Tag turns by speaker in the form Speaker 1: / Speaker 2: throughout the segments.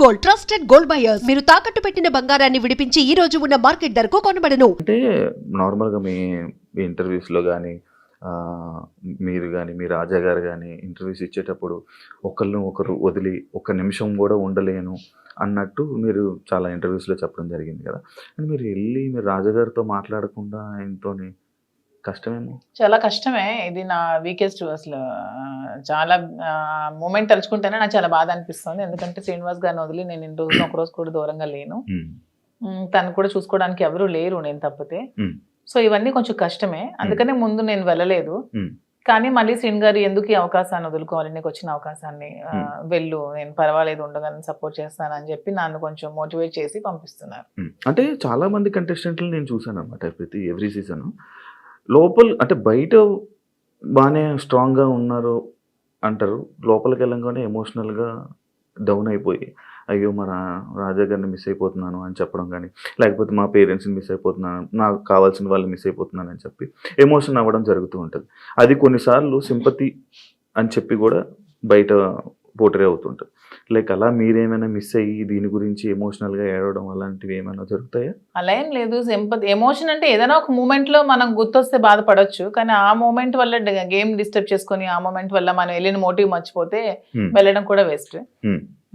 Speaker 1: Gold trusted gold buyers మీరు తాకట్టు పెట్టిన బంగారాన్ని విడిపించి ఈ రోజు ఉన్న మార్కెట్ ధరకు కొనబడను.
Speaker 2: అంటే నార్మల్గా మీ ఇంటర్వ్యూస్లో కానీ మీరు కానీ మీ రాజా గారు కానీ ఇంటర్వ్యూస్ ఇచ్చేటప్పుడు ఒకరిని ఒకరు వదిలి ఒక నిమిషం కూడా ఉండలేను అన్నట్టు మీరు చాలా ఇంటర్వ్యూస్లో చెప్పడం జరిగింది కదా. అండ్ మీరు వెళ్ళి మీరు రాజాగారితో మాట్లాడకుండా ఆయనతోని కష్టమేమో.
Speaker 3: చాలా కష్టమే. ఇది నా వీకెస్ట్ అసలు. చాలా మూమెంట్ తలుచుకుంటేనే నాకు చాలా బాధ అనిపిస్తుంది. ఎందుకంటే శ్రీనివాస్ గారిని వదిలి నేను ఇన్ని రోజులు ఒక రోజు కూడా దూరంగా లేను. తను కూడా చూసుకోవడానికి ఎవరు లేరు నేను తప్పితే. సో ఇవన్నీ కొంచెం కష్టమే. అందుకనే ముందు నేను వెళ్ళలేదు. కానీ మళ్ళీ శ్రీని గారు ఎందుకు ఈ అవకాశాన్ని వదులుకోవాలి? నీకు వచ్చిన అవకాశాన్ని వెళ్ళు నేను పర్వాలేదు ఉండగానే సపోర్ట్ చేస్తానని చెప్పి నన్ను కొంచెం మోటివేట్ చేసి పంపిస్తున్నారు.
Speaker 2: అంటే చాలా మంది కంటెస్టెంట్లు నేను చూశాను అనమాట ప్రతి ఎవ్రీ సీజన్ లోపల అంటే బయట బాగానే స్ట్రాంగ్గా ఉన్నారు అంటారు. లోపలికి వెళ్ళంగానే ఎమోషనల్గా డౌన్ అయిపోయి అయ్యో మా రా రాజా గారిని మిస్ అయిపోతున్నాను అని చెప్పడం కానీ లేకపోతే మా పేరెంట్స్ని మిస్ అయిపోతున్నాను నాకు కావాల్సిన వాళ్ళు మిస్ అయిపోతున్నాను అని చెప్పి ఎమోషన్ అవ్వడం జరుగుతూ ఉంటుంది. అది కొన్నిసార్లు సింపతి అని చెప్పి కూడా బయట పోటరీ అవుతుంటుంది. లైక్ అలా మీరేమైనా మిస్ అయ్యి దీని గురించి ఎమోషనల్గా ఏడవడం అలాంటివి ఏమైనా జరుగుతాయా?
Speaker 3: అలా ఏం లేదు. ఎమోషన్ అంటే ఏదైనా ఒక మూమెంట్లో మనం గుర్తొస్తే బాధపడొచ్చు. కానీ ఆ మూమెంట్ వల్ల గేమ్ డిస్టర్బ్ చేసుకొని ఆ మూమెంట్ వల్ల మనం వెళ్ళిన మోటివ్ మర్చిపోతే. వెళ్ళడం కూడా వేస్ట్.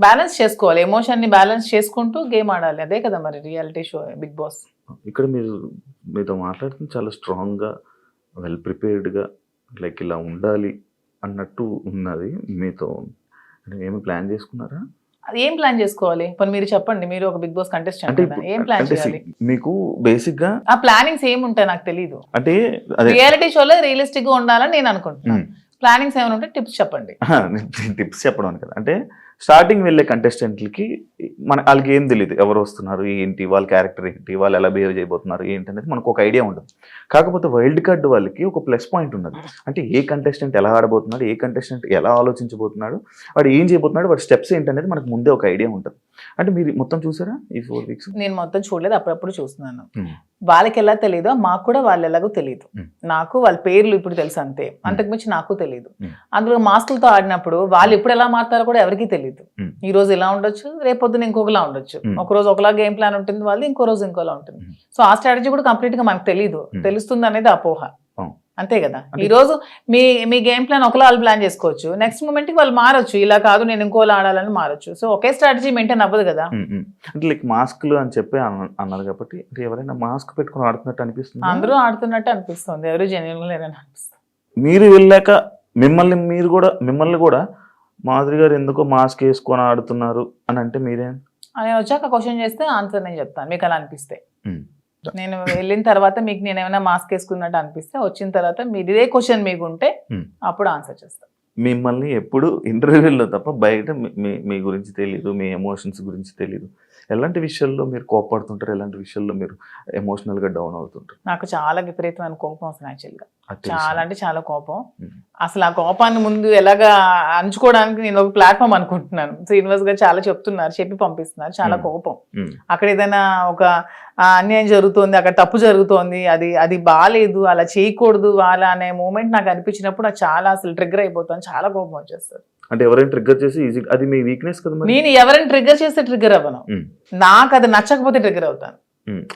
Speaker 3: బ్యాలెన్స్ చేసుకోవాలి. ఎమోషన్ని బ్యాలెన్స్ చేసుకుంటూ గేమ్ ఆడాలి. అదే కదా మరి రియాలిటీ షో బిగ్ బాస్.
Speaker 2: ఇక్కడ మీరు మీతో మాట్లాడుతుంది చాలా స్ట్రాంగ్గా వెల్ ప్రిపేర్డ్గా లైక్ ఇలా ఉండాలి అన్నట్టు ఉన్నది మీతో ఏమి ప్లాన్ చేసుకున్నారా?
Speaker 3: అది ఏం ప్లాన్ చేసుకోవాలి? పోనీ మీరు చెప్పండి మీరు ఒక బిగ్ బాస్ కంటెస్టెంట్
Speaker 2: అంటే
Speaker 3: కదా.
Speaker 2: ఇప్పుడు-
Speaker 3: ఏం ప్లాన్ చేయాలి?
Speaker 2: మీకు బేసిక్గా
Speaker 3: ఆ ప్లానింగ్స్ ఏమి ఉంటాయి నాకు తెలియదు
Speaker 2: అంటే
Speaker 3: రియాలిటీ షోలో రియలిస్టిక్గా ఉండాలని నేను అనుకుంటున్నాను. ప్లానింగ్స్ ఏమైనా ఉంటే టిప్స్ చెప్పండి.
Speaker 2: టిప్స్ చెప్పడం కదా. అంటే స్టార్టింగ్ వెళ్ళే కంటెస్టెంట్లకి మన వాళ్ళకి ఏం తెలియదు ఎవరు వస్తున్నారు ఏంటి వాళ్ళ క్యారెక్టర్ ఏంటి వాళ్ళు ఎలా బిహేవ్ చేయబోతున్నారు ఏంటి అనేది మనకు ఒక ఐడియా ఉంటుంది. కాకపోతే వైల్డ్ కార్డ్ వాళ్ళకి ఒక ప్లస్ పాయింట్ ఉన్నది. అంటే ఏ కంటెస్టెంట్ ఎలా ఆడబోతున్నాడు ఏ కంటెస్టెంట్ ఎలా ఆలోచించబోతున్నాడు వాడు ఏం చేయబోతున్నాడు వాడి స్టెప్స్ ఏంటి అనేది మనకు ముందే ఒక ఐడియా ఉంటుంది. అంటే మీరు మొత్తం చూసారా ఈ ఫోర్ వీక్స్
Speaker 3: నేను మొత్తం చూడలేదు అప్పుడప్పుడు చూస్తున్నాను. వాళ్ళకి ఎలా తెలియదో మాకు కూడా వాళ్ళు ఎలాగో తెలియదు. నాకు వాళ్ళ పేర్లు ఇప్పుడు తెలుసు అంతే. అంతకుమించి నాకు తెలియదు. అందులో మాస్కులతో ఆడినప్పుడు వాళ్ళు ఎప్పుడు ఎలా మారుతారో కూడా ఎవరికీ తెలియదు
Speaker 2: Hmm.
Speaker 3: ఈ రోజు ఇలా ఉండొచ్చు రేపొద్దున ఇంకొకలా ఉండొచ్చు. ఒక రోజు ఒకలా గేమ్ ప్లాన్ ఉంటుంది వాళ్ళు ఇంకో రోజు ఇంకోలా ఉంటుంది. సో ఆ స్ట్రాటజీ కూడా కంప్లీట్గా మనకు తెలియదు. తెలుస్తుంది అనేది అపోహ. అంతే కదా. ఈ రోజు మీ మీ గేమ్ ప్లాన్ ఒకలా వాళ్ళు ప్లాన్ చేసుకోవచ్చు. నెక్స్ట్ మూమెంట్కి వాళ్ళు మారొచ్చు. ఇలా కాదు నేను ఇంకోలా ఆడాలని మారొచ్చు. సో ఒకే స్ట్రాటజీ మెయింటైన్ అవ్వదు కదా.
Speaker 2: అంటే లైక్ మాస్క్లు అని చెప్పి అన్న- అన్నారు కాబట్టి ఎవరైనా మాస్క్ పెట్టుకుని ఆడుతున్నట్టు అనిపిస్తుంది?
Speaker 3: అందరూ ఆడుతున్నట్టు అనిపిస్తుంది. ఎవరు జెన్యున్ లేరని అనిపిస్తుంది.
Speaker 2: మీరు వెళ్ళాక మిమ్మల్ని మీరు కూడా మిమ్మల్ని కూడా మాధురి గారు ఎందుకో మాస్క్ వేసుకొని ఆడుతున్నారు అని అంటే మీరేం?
Speaker 3: నేను వచ్చాక క్వశ్చన్ చేస్తే ఆన్సర్ నేను చెప్తాను. మీకు అలా అనిపిస్తే. నేను వెళ్ళిన తర్వాత మీకు నేను ఏమైనా మాస్క్ వేసుకున్నట్టు అనిపిస్తే వచ్చిన తర్వాత మీరు ఇదే క్వశ్చన్ మీకు ఉంటే. అప్పుడు ఆన్సర్ చేస్తాను
Speaker 2: మిమ్మల్ని ఎప్పుడు ఇంటర్వ్యూల్లో తప్ప బయట మీ- మీ మీ గురించి తెలియదు మీ ఎమోషన్స్ గురించి తెలియదు ఎలాంటి విషయాల్లో మీరు కోపడుతుంటారు ఎలాంటి విషయాల్లో మీరు ఎమోషనల్గా డౌన్ అవుతుంటారు?
Speaker 3: నాకు చాలా విపరీతమైన కోపం వస్తుంది యాక్చువల్గా. చాలా అంటే చాలా కోపం. అసలు ఆ కోపాన్ని ముందు ఎలాగా అంచుకోవడానికి నేను ఒక ప్లాట్ఫామ్ అనుకుంటున్నాను. శ్రీనివాస్ గారు చాలా చెప్తున్నారు చెప్పి పంపిస్తున్నారు. చాలా. కోపం. అక్కడ ఏదైనా ఒక అన్యాయం జరుగుతోంది అక్కడ తప్పు జరుగుతోంది అది అది బాగాలేదు అలా చేయకూడదు అలా అనే మూమెంట్ నాకు అనిపించినప్పుడు చాలా అసలు ట్రిగ్గర్ అయిపోతాను చాలా కోపం వచ్చేస్తుంది.
Speaker 2: అంటే ఎవరైనా ట్రిగ్గర్ చేసి ఈజీ అది మీ వీక్నెస్ కదా
Speaker 3: నేను ఎవరైనా ట్రిగ్గర్ చేస్తే ట్రిగ్గర్ అవ్వను. నాకు అది నచ్చకపోతే ట్రిగ్గర్ అవుతాను.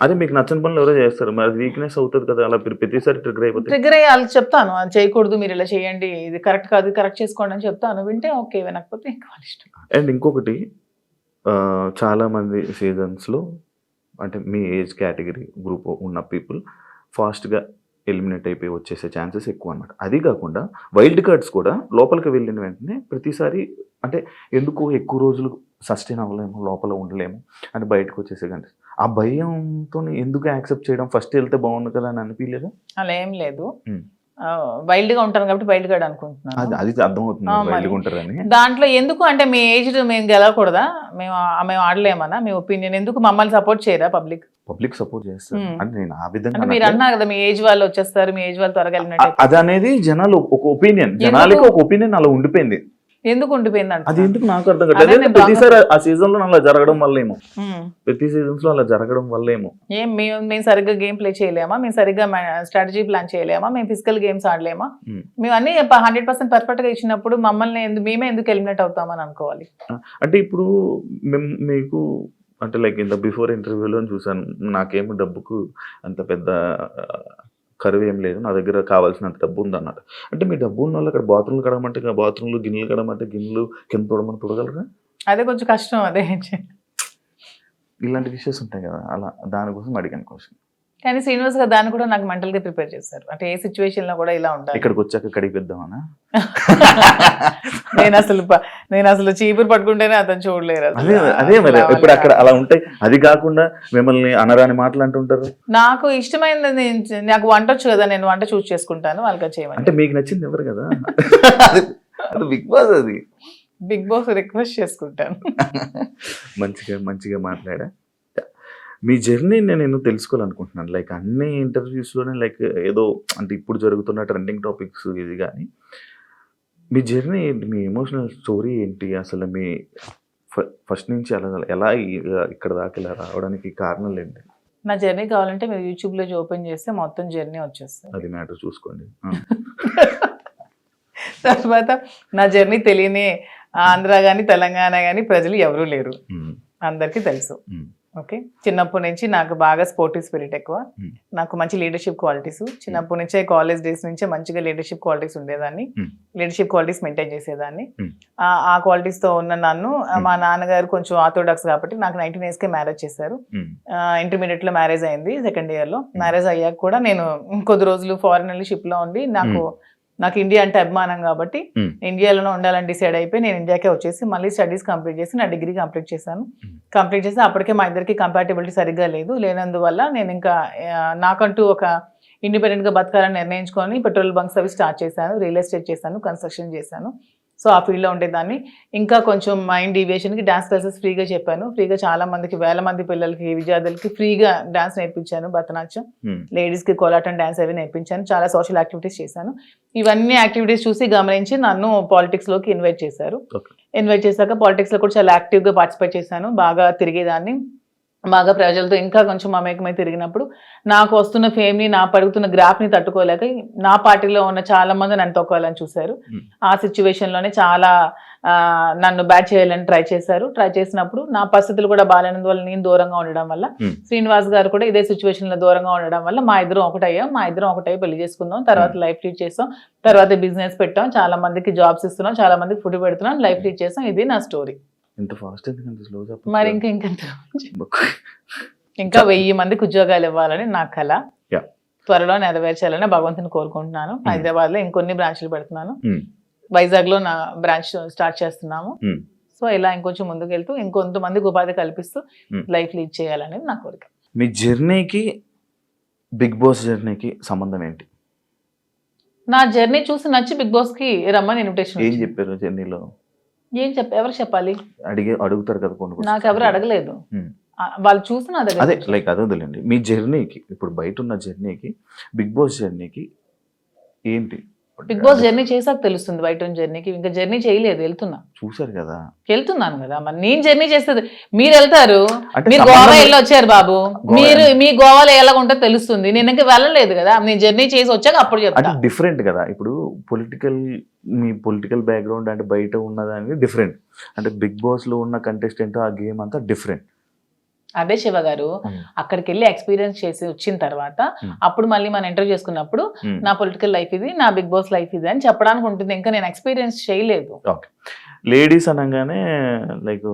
Speaker 2: అదే మీకు నచ్చని పనులు ఎవరో చేస్తారు. మరి అది వీక్నెస్ అవుతుంది కదా అలా ప్రతిసారి ట్రిగ్గర్ అయిపోతే?
Speaker 3: ట్రిగ్గర్ అయ్యి వాళ్ళకి చెప్తాను అది చేయకూడదు మీరు ఇలా చేయండి ఇది కరెక్ట్ కాదు కరెక్ట్ చేసుకోండి అని చెప్తాను. వింటే ఓకే వినకపోతే ఇంకా వాళ్ళ ఇష్టం.
Speaker 2: అండ్ ఇంకొకటి చాలా మంది సీజన్స్లో అంటే మీ ఏజ్ కేటగిరీ గ్రూప్ ఉన్న పీపుల్ ఫాస్ట్గా ఎలిమినేట్ అయిపోయి వచ్చేసే ఛాన్సెస్ ఎక్కువ అనమాట అది కాకుండా వైల్డ్ కార్డ్స్ కూడా లోపలికి వెళ్ళిన వెంటనే ప్రతిసారి అంటే ఎందుకు ఎక్కువ రోజులు సస్టైన్ అవ్వలేము లోపల ఉండలేము అని బయటకు వచ్చేసే కంటే ఆ భయంతో ఎందుకు యాక్సెప్ట్ చేయడం? ఫస్ట్ వెళ్తే బాగుండు కదా అని అనిపించలేదు
Speaker 3: అలా ఏం లేదు. వైల్డ్గా ఉంటాను కాబట్టి వైల్డ్ గార్డ్ అనుకుంటున్నాను.
Speaker 2: అది అర్థమవుతుంది. ఉంటారని.
Speaker 3: దాంట్లో ఎందుకు అంటే మీ ఏజ్ మేము గెలవకూడదా? మేము మేము ఆడలేమన్నా మీ ఒపీనియన్ ఎందుకు మమ్మల్ని సపోర్ట్ చేయరా పబ్లిక్?
Speaker 2: పబ్లిక్ సపోర్ట్ చేస్తారు. అంటే నేను ఆ విధంగా
Speaker 3: మీరు. అన్నారు కదా మీ ఏజ్ వాళ్ళు వచ్చేస్తారు మీ ఏజ్ వాళ్ళు త్వరగా
Speaker 2: అది అనేది జనాలు ఒక ఒపీనియన్? జనాలకి ఒక ఒపీనియన్ అలా ఉండిపోయింది
Speaker 3: ఎందుకు ఉండిపోయింది
Speaker 2: అది. ఎందుకు నాకు అర్థం కాదు ప్రతిసారి ఆ సీజన్లో అలా జరగడం వల్లేమో
Speaker 3: ఉమ్.
Speaker 2: ప్రతి సీజన్స్లో అలా జరగడం వల్లేమో
Speaker 3: ఏం మేము మేము సరిగ్గా గేమ్ ప్లే చేయలేమా మేము సరిగ్గా స్ట్రాటజీ ప్లాన్ చేయలేమా మేము ఫిజికల్ గేమ్స్ ఆడలేమా. మేము అన్ని హండ్రెడ్ పర్సెంట్ పర్ఫెక్ట్గా ఇచ్చినప్పుడు మమ్మల్ని మేమే ఎందుకు ఎలిమినేట్ అవుతామని అనుకోవాలి
Speaker 2: అంటే ఇప్పుడు మేము మీకు అంటే లైక్ ఇంత బిఫోర్ ఇంటర్వ్యూలో చూసాను నాకేమి డబ్బుకు అంత పెద్ద కరువు ఏం లేదు. నా దగ్గర కావాల్సినంత డబ్బు ఉంది అన్నారు అంటే మీ డబ్బు ఉన్న వాళ్ళు అక్కడ బాత్రూమ్లు కడమంటే బాత్రూమ్లు గిన్నెలు కడమంటే గిన్నెలు కింద తోడమని తొడగలరా?
Speaker 3: అదే కొంచెం కష్టం అదే.
Speaker 2: ఇలాంటి విషయస్ ఉంటాయి కదా. అలా దానికోసం అడిగాను క్వశ్చన్
Speaker 3: కానీ శ్రీనివాస్ గారు దాన్ని కూడా నాకు మెంటల్గా ప్రిపేర్ చేశారు. అంటే ఏ సిచ్యువేషన్లో కూడా ఇలా ఉండాలి.
Speaker 2: ఇక్కడికి వచ్చాక కడిగిద్దామనా?
Speaker 3: నేను అసలు నేను అసలు చీపురు పట్టుకుంటేనే అతను చూడలేరు.
Speaker 2: అదే అదే మరి. ఇప్పుడు అక్కడ అలా ఉంటాయి అది కాకుండా మిమ్మల్ని అనరాని మాటలు అంటుంటారు?
Speaker 3: నాకు ఇష్టమైనది నేను- నాకు వంట వచ్చు కదా నేను వంట చూస్ చేసుకుంటాను వాళ్ళకి చేయమని
Speaker 2: అంటే మీకు నచ్చింది ఎవరు కదా? అది అది బిగ్ బాస్ అది.
Speaker 3: బిగ్ బాస్ రిక్వెస్ట్ చేసుకుంటాను.
Speaker 2: మంచిగా మంచిగా మాట్లాడా? మీ జర్నీ నేను తెలుసుకోవాలనుకుంటున్నాను? లైక్ అన్ని ఇంటర్వ్యూస్లోనే లైక్ ఏదో అంటే ఇప్పుడు జరుగుతున్న ట్రెండింగ్ టాపిక్స్ ఇది కానీ మీ జర్నీ ఏంటి? మీ ఎమోషనల్ స్టోరీ ఏంటి? అసలు మీ ఫస్ట్ నుంచి అలా ఎలా ఇక్కడ దాకా ఇలా రావడానికి కారణాలు ఏంటి?
Speaker 3: నా జర్నీ కావాలంటే మీరు యూట్యూబ్లో ఓపెన్ చేస్తే మొత్తం జర్నీ వచ్చేస్తుంది.
Speaker 2: అది మ్యాటర్ చూసుకోండి.
Speaker 3: తర్వాత నా జర్నీ తెలియని ఆంధ్ర కానీ తెలంగాణ కానీ ప్రజలు ఎవరూ లేరు. అందరికీ తెలుసు. ఓకే. చిన్నప్పటి నుంచి నాకు బాగా స్పోర్టివ్ స్పిరిట్ ఎక్కువ.
Speaker 2: Hmm.
Speaker 3: నాకు మంచి లీడర్షిప్ క్వాలిటీస్ చిన్నప్పటి నుంచే కాలేజ్ డేస్ నుంచే మంచిగా లీడర్షిప్ క్వాలిటీస్ ఉండేదాన్ని.
Speaker 2: Hmm.
Speaker 3: లీడర్షిప్ క్వాలిటీస్ మెయింటైన్ చేసేదాన్ని.
Speaker 2: Hmm.
Speaker 3: ఆ- qualities తో ఉన్న నన్ను మా నాన్నగారు కొంచెం ఆర్థోడాక్స్ కాబట్టి నాకు నైన్టీన్ ఇయర్స్కే మ్యారేజ్ చేశారు. ఇంటర్మీడియట్లో మ్యారేజ్ అయింది సెకండ్ ఇయర్లో. మ్యారేజ్ అయ్యాక కూడా నేను కొద్ది రోజులు ఫారెన్ వెళ్ళి షిప్లో ఉండి నాకు నాకు ఇండియా అంటే అభిమానం కాబట్టి
Speaker 2: Hmm.
Speaker 3: ఇండియాలోనే ఉండాలని డిసైడ్ అయిపోయి నేను ఇండియాకే వచ్చేసి మళ్ళీ స్టడీస్ కంప్లీట్ చేసి నా డిగ్రీ కంప్లీట్ చేశాను. కంప్లీట్ చేసి అప్పటికే మా ఇద్దరికి కంపాటబిలిటీ సరిగ్గా లేదు లేనందువల్ల నేను ఇంకా నాకంటూ ఒక ఇండిపెండెంట్గా బతకాలని నిర్ణయించుకొని పెట్రోల్ బంక్స్ అవి స్టార్ట్ చేశాను రియల్ ఎస్టేట్ చేశాను కన్స్ట్రక్షన్ చేశాను సో ఆ ఫీల్డ్లో ఉండేదాన్ని. ఇంకా కొంచెం మైండ్కి డాన్స్ క్లాసెస్ ఫ్రీగా చెప్పాను. ఫ్రీగా చాలా మందికి వేల మంది పిల్లలకి విద్యార్థులకి ఫ్రీగా డాన్స్ నేర్పించాను భరతనాట్యం.
Speaker 2: ఉమ్,
Speaker 3: లేడీస్కి కోలాటం డాన్స్ అవి నేర్పించాను. చాలా సోషల్ యాక్టివిటీస్ చేశాను. ఇవన్నీ యాక్టివిటీస్ చూసి గమనించి నన్ను పాలిటిక్స్లోకి ఇన్వైట్ చేశారు. ఇన్వైట్ చేశాక పాలిటిక్స్లో కూడా చాలా యాక్టివ్గా పార్టిసిపేట్ చేశాను. బాగా తిరిగేదాన్ని. బాగా ప్రజలతో ఇంకా కొంచెం మమేకమై తిరిగినప్పుడు నాకు వస్తున్న ఫేమ్ని పడుగుతున్న గ్రాఫ్ని తట్టుకోలేక నా పార్టీలో ఉన్న చాలా మంది నన్ను తొక్కాలని చూశారు. ఆ సిచ్యువేషన్లోనే చాలా నన్ను బ్యాట్ చేయాలని ట్రై చేశారు. ట్రై చేసినప్పుడు నా పరిస్థితులు కూడా బాగాలేనందువల్ల నేను దూరంగా ఉండడం వల్ల. శ్రీనివాస్ గారు కూడా ఇదే సిచ్యువేషన్లో దూరంగా ఉండడం వల్ల మా ఇద్దరం ఒకటయ్యాం. మా ఇద్దరం ఒకటై పెళ్ళి చేసుకుందాం. తర్వాత లైఫ్ లీడ్ చేస్తాం. తర్వాత బిజినెస్ పెట్టాం. చాలా మందికి జాబ్స్ ఇస్తున్నాం. చాలా మందికి ఫుడ్ పెడుతున్నాం. లైఫ్ లీడ్ చేస్తాం. ఇది నా స్టోరీ
Speaker 2: ఇంత ఫాస్ట్ ఎందుకంటే స్లో
Speaker 3: మరి ఇంకా ఇంకా ఇంకా వెయ్యి మందికి ఉద్యోగాలు ఇవ్వాలని నా కళ. త్వరలో నెరవేర్చాలని భగవంతుని కోరుకుంటున్నాను.
Speaker 2: Hmm.
Speaker 3: హైదరాబాద్లో ఇంకొన్ని బ్రాంచ్లు పెడుతున్నాను.
Speaker 2: Hmm.
Speaker 3: వైజాగ్లో నా బ్రాంచ్ స్టార్ట్ చేస్తున్నాము.
Speaker 2: Hmm.
Speaker 3: సో ఇలా ఇంకొంచెం ముందుకు వెళ్తూ ఇంకొంతమందికి ఉపాధి కల్పిస్తూ. లైఫ్ లీడ్ చేయాలనేది నా కోరిక.
Speaker 2: మీ జర్నీకి బిగ్ బాస్ జర్నీకి సంబంధం ఏంటి?
Speaker 3: నా జర్నీ చూసి నచ్చి బిగ్ బాస్కి రమ్మని ఇన్విటేషన్
Speaker 2: ఏం చెప్పారు జర్నీలో?
Speaker 3: ఏం చెప్ప ఎవరు చెప్పాలి?
Speaker 2: అడిగే అడుగుతారు కదా కొన్ని.
Speaker 3: నాకు ఎవరు అడగలేదు. వాళ్ళు చూసి నా దగ్గర
Speaker 2: అదే లైక్ అదే వదిలేండి మీ జర్నీకి ఇప్పుడు బయట ఉన్న జర్నీకి బిగ్ బాస్ జర్నీకి ఏంటి?
Speaker 3: బిగ్ బాస్ జర్నీ చేసాక తెలుస్తుంది బయట జర్నీకి ఇంకా జర్నీ చేయలేదు వెళ్తున్నా.
Speaker 2: చూసారు కదా.
Speaker 3: వెళ్తున్నాను కదా. మరి నేను జర్నీ చేస్తుంది మీరు వెళ్తారు. మీరు గోవా వెళ్ళి వచ్చారు బాబు. మీరు మీ గోవాలో ఎలా ఉంటుందో తెలుస్తుంది. నేను ఇంకా వెళ్ళలేదు కదా. నేను జర్నీ చేసి వచ్చాక అప్పుడు
Speaker 2: అంటే
Speaker 3: చెప్తా
Speaker 2: డిఫరెంట్ కదా. ఇప్పుడు పొలిటికల్ మీ పొలిటికల్ బ్యాక్గ్రౌండ్ అంటే బయట ఉన్నదానికి డిఫరెంట్ అంటే బిగ్ బాస్లో ఉన్న కంటెస్టెంట్ ఆ గేమ్ అంతా డిఫరెంట్
Speaker 3: అదే శివ గారు అక్కడికి వెళ్ళి ఎక్స్పీరియన్స్ చేసి వచ్చిన తర్వాత. అప్పుడు మళ్ళీ మనం ఇంటర్వ్యూ చేసుకున్నప్పుడు నా పొలిటికల్ లైఫ్ ఇది నా బిగ్ బాస్ లైఫ్ ఇది అని చెప్పడానికి ఉంటుంది. ఇంకా నేను ఎక్స్పీరియన్స్ చేయలేదు.
Speaker 2: లేడీస్ అనగానే లైక్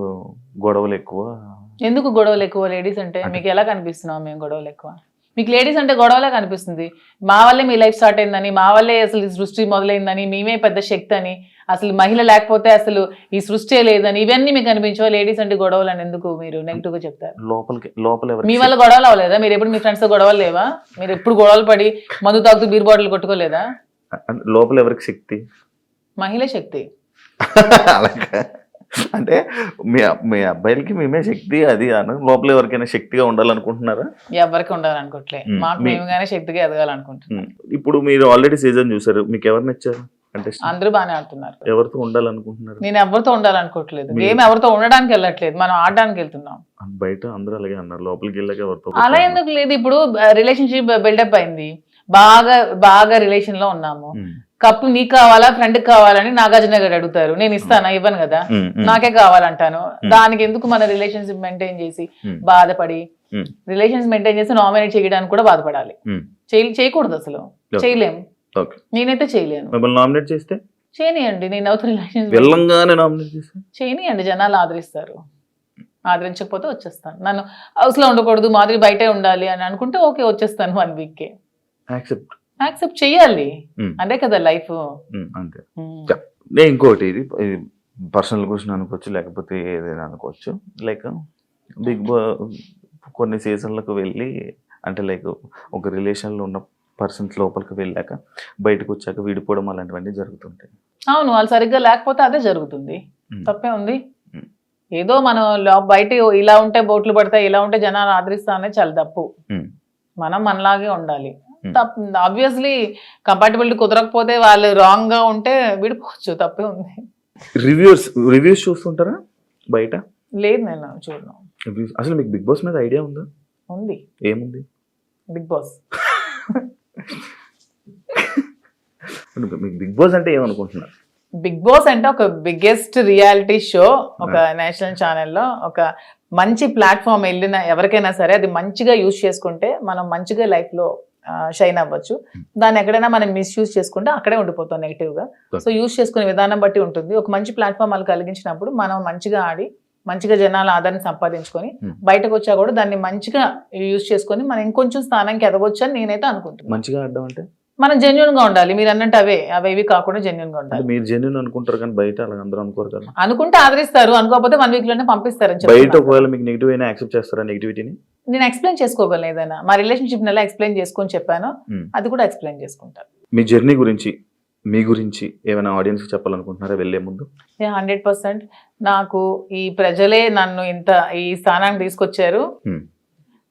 Speaker 2: గొడవలు ఎక్కువ?
Speaker 3: ఎందుకు గొడవలు ఎక్కువ? లేడీస్ అంటే
Speaker 2: అంటే-
Speaker 3: మీకు ఎలా కనిపిస్తున్నాం మేము గొడవలు ఎక్కువ? మీకు లేడీస్ అంటే గొడవలే కనిపిస్తుంది. మా వల్లే మీ లైఫ్ స్టార్ట్ అయిందని మా వల్లే అసలు ఈ సృష్టి మొదలైందని మేమే పెద్ద శక్తి అని అసలు మహిళ లేకపోతే అసలు ఈ సృష్టి లేదని ఇవన్నీ మీకు అనిపించవా? లేడీస్ అంటే గొడవలు అని ఎందుకు మీరు నెగిటివ్గా చెప్తారు?
Speaker 2: లోపలికి లోపల
Speaker 3: మీ వల్ల గొడవలు అవ్వలేదా? మీరు ఎప్పుడు మీ ఫ్రెండ్స్తో గొడవలు లేవా? మీరు ఎప్పుడు గొడవలు పడి మందు తాగుతూ బీర్ బాటిల్ కొట్టుకోలేదా?
Speaker 2: లోపల ఎవరికి శక్తి?
Speaker 3: మహిళ శక్తి.
Speaker 2: అలాగా. అంటే మీ మీ అబ్బాయిలకి మేమే శక్తి అది అను లోపల ఎవరికైనా శక్తిగా ఉండాలనుకుంటున్నారా?
Speaker 3: ఎవరికి ఉండాలనుకోవట్లే. మాకు మేముగానే శక్తిగా ఎదగాలనుకుంటున్నాం.
Speaker 2: ఇప్పుడు మీరు ఆల్రెడీ సీజన్ చూసారు మీకు ఎవరు నచ్చారు కంటెస్టెంట్
Speaker 3: అందరూ బాగానే ఆడుతున్నారు.
Speaker 2: ఎవరితో ఉండాలనుకుంటున్నారు?
Speaker 3: నేను ఎవరితో ఉండాలనుకోవట్లేదు గేమ్ ఎవరితో ఉండడానికి వెళ్ళట్లేదు మనం ఆడడానికి వెళ్తున్నాం.
Speaker 2: బయట అందరూ అలాగే అన్నారు లోపలికి వెళ్ళాక ఎవరితో
Speaker 3: అలా ఎందుకు లేదు ఇప్పుడు రిలేషన్షిప్ బిల్డప్ అయింది. బాగా బాగా రిలేషన్లో ఉన్నాము. కప్పు నీకు కావాలా ఫ్రెండ్ కావాలని నాగార్జున గారు అడుగుతారు. నేను ఇస్తానా ఇవ్వను కదా? నాకే కావాలంటాను. దానికి ఎందుకు మన రిలేషన్షిప్ మెయింటైన్ చేసి. బాధపడి. రిలేషన్స్ మెయింటైన్ చేసి నామినేట్ చేయడానికి కూడా బాధపడాలి. చేయకూడదు అసలు.
Speaker 2: Okay.
Speaker 3: చేయలేం.
Speaker 2: ఓకే.
Speaker 3: నేనైతే చేయలేను.
Speaker 2: నామినేట్ చేస్తే?
Speaker 3: చేయనియండి నేను అవుతున్న రిలేషన్స్ చేయనియండి జనాలు ఆదరిస్తారు. ఆదరించకపోతే వచ్చేస్తాను. నన్ను హౌస్లో ఉండకూడదు మాదిరి బయటే ఉండాలి అని అనుకుంటే ఓకే వచ్చేస్తాను వన్ వీక్కి.
Speaker 2: Accept
Speaker 3: accept
Speaker 2: Hmm.
Speaker 3: అంతే కదా లైఫ్.
Speaker 2: అంతే. నేను ఇంకోటి ఇది పర్సనల్ క్వశ్చన్ అనుకోవచ్చు లేకపోతే ఏదైనా అనుకోవచ్చు. లైక్ బిగ్ బా కొన్ని సీజన్లకు వెళ్ళి అంటే లైక్ ఒక రిలేషన్లో ఉన్న పర్సన్స్ లోపలికి వెళ్ళాక బయటకు వచ్చాక విడిపోవడం అలాంటివన్నీ జరుగుతుంటాయి.
Speaker 3: అవును వాళ్ళు సరిగ్గా లేకపోతే అదే జరుగుతుంది. తప్పే ఉంది. ఏదో మనం బయట ఇలా ఉంటే బోట్లు పడతాయి ఇలా ఉంటే జనాలు ఆదరిస్తా అనేది చాలా తప్పు. మనం మనలాగే ఉండాలి. ఆబ్వియస్లీ కంపాటబిలిటీ కుదరకపోతే వాళ్ళు రాంగ్గా ఉంటే విడిపోవచ్చు తప్పే ఉంది.
Speaker 2: రివ్యూస్ రివ్యూస్ చూస్తుంటారా బయట?
Speaker 3: లేదు నేను చూడను.
Speaker 2: అసలు మీకు బిగ్ బాస్ మీద ఐడియా ఉందా?
Speaker 3: ఉంది.
Speaker 2: ఏముంది?
Speaker 3: Big boss.
Speaker 2: మీకు బిగ్ బాస్ అంటే ఏమనుకుంటున్నారు?
Speaker 3: బిగ్ బాస్ అంటే ఒక బిగ్గెస్ట్ రియాలిటీ షో ఒక నేషనల్ ఛానల్లో ఒక మంచి ప్లాట్ఫామ్ వెళ్ళిన ఎవరికైనా సరే అది మంచిగా యూజ్ చేసుకుంటే మనం మంచిగా లైఫ్లో షైన్ అవ్వచ్చు. దాన్ని ఎక్కడైనా మనం మిస్యూజ్ చేసుకుంటే అక్కడే ఉండిపోతాం నెగిటివ్గా. సో యూజ్ చేసుకునే విధానం బట్టి ఉంటుంది. ఒక మంచి ప్లాట్ఫామ్ వాళ్ళు కలిగించినప్పుడు మనం మంచిగా ఆడి మంచిగా జనాల ఆదరణ సంపాదించుకొని
Speaker 2: Hmm.
Speaker 3: బయటకు వచ్చా కూడా దాన్ని మంచిగా యూజ్ చేసుకొని మనం ఇంకొంచెం స్థానానికి ఎదగొచ్చు అని నేనైతే అనుకుంటున్నాను
Speaker 2: మంచిగా ఆడడం అంటే?
Speaker 3: మనం జెన్యున్గా ఉండాలి. మీరు అన్నట్టు అవే. అవి ఇవి కాకుండా
Speaker 2: జెన్యున్గా
Speaker 3: ఉండాలి.
Speaker 2: మీరు జెన్యున్ అనుకుంటారు కానీ బయట అలా అందరూ అనుకోరు కదా.
Speaker 3: అనుకుంటే ఆదరిస్తారు. అనుకోకపోతే వన్ వీక్లోనే పంపిస్తారని
Speaker 2: బయట. ఒకవేళ మీకు నెగిటివ్ అయినా యాక్సెప్ట్ చేస్తారా నెగిటివిటీని
Speaker 3: నేను ఎక్స్ప్లెయిన్ చేసుకోగలను ఏదైనా. మా రిలేషన్షిప్ ఎలా ఎక్స్ప్లెయిన్ చేసుకొని చెప్పాను. అది కూడా ఎక్స్ప్లెయిన్ చేసుకుంటాను
Speaker 2: మీ జర్నీ గురించి మీ గురించి ఏమైనా ఆడియన్స్ చెప్పాలనుకుంటున్నారా వెళ్ళే ముందు?
Speaker 3: హండ్రెడ్ పర్సెంట్ నాకు ఈ ప్రజలే నన్ను ఇంత ఈ స్థానానికి తీసుకొచ్చారు.
Speaker 2: Hmm.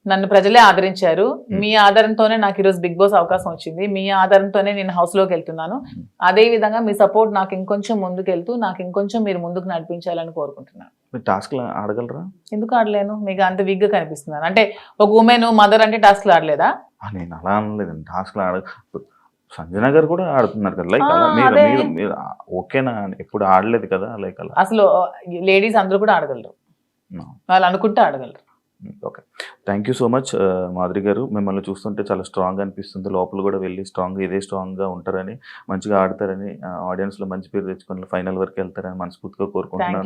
Speaker 3: నన్ను ప్రజలే ఆదరించారు. మీ ఆధారంతోనే నాకు ఈరోజు బిగ్ బాస్ అవకాశం వచ్చింది. మీ ఆధారంతోనే నేను హౌస్లోకి వెళ్తున్నాను. అదే విధంగా మీ సపోర్ట్ నాకు ఇంకొంచెం ముందుకు వెళ్తూ నాకు ఇంకొంచెం మీరు ముందుకు నడిపించాలని కోరుకుంటున్నాను.
Speaker 2: మీరు టాస్క్ ఆడగలరా?
Speaker 3: ఎందుకు ఆడలేను? మీకు అంత వీక్గా కనిపిస్తున్నాను. అంటే ఒక ఉమెన్ మదర్ అంటే టాస్క్ ఆడలేదా?
Speaker 2: నేను అలా అనలేదండి టాస్క్ ఆడ సంజన గారు కూడా ఆడుతున్నారు కదా లైక్
Speaker 3: ఆ,
Speaker 2: అలా. మీరు
Speaker 3: అదే.
Speaker 2: మీరు మీరు ఓకేనా ఎప్పుడు ఆడలేదు కదా లైక్ అలా.
Speaker 3: అసలు లేడీస్ అందరూ కూడా ఆడగలరు. వాళ్ళు అనుకుంటే ఆడగలరు.
Speaker 2: Okay. Thank you so much Madhuri garu. మిమ్మల్ని చూస్తుంటే చాలా స్ట్రాంగ్ అనిపిస్తుంది. లోపల కూడా వెళ్ళి స్ట్రాంగ్ ఇదే స్ట్రాంగ్గా ఉంటారని మంచిగా ఆడతారని ఆడియన్స్లో మంచి పేరు తెచ్చుకొని ఫైనల్ వరకు వెళ్తారని మనస్ఫూర్తిగా కోరుకుంటున్నాను.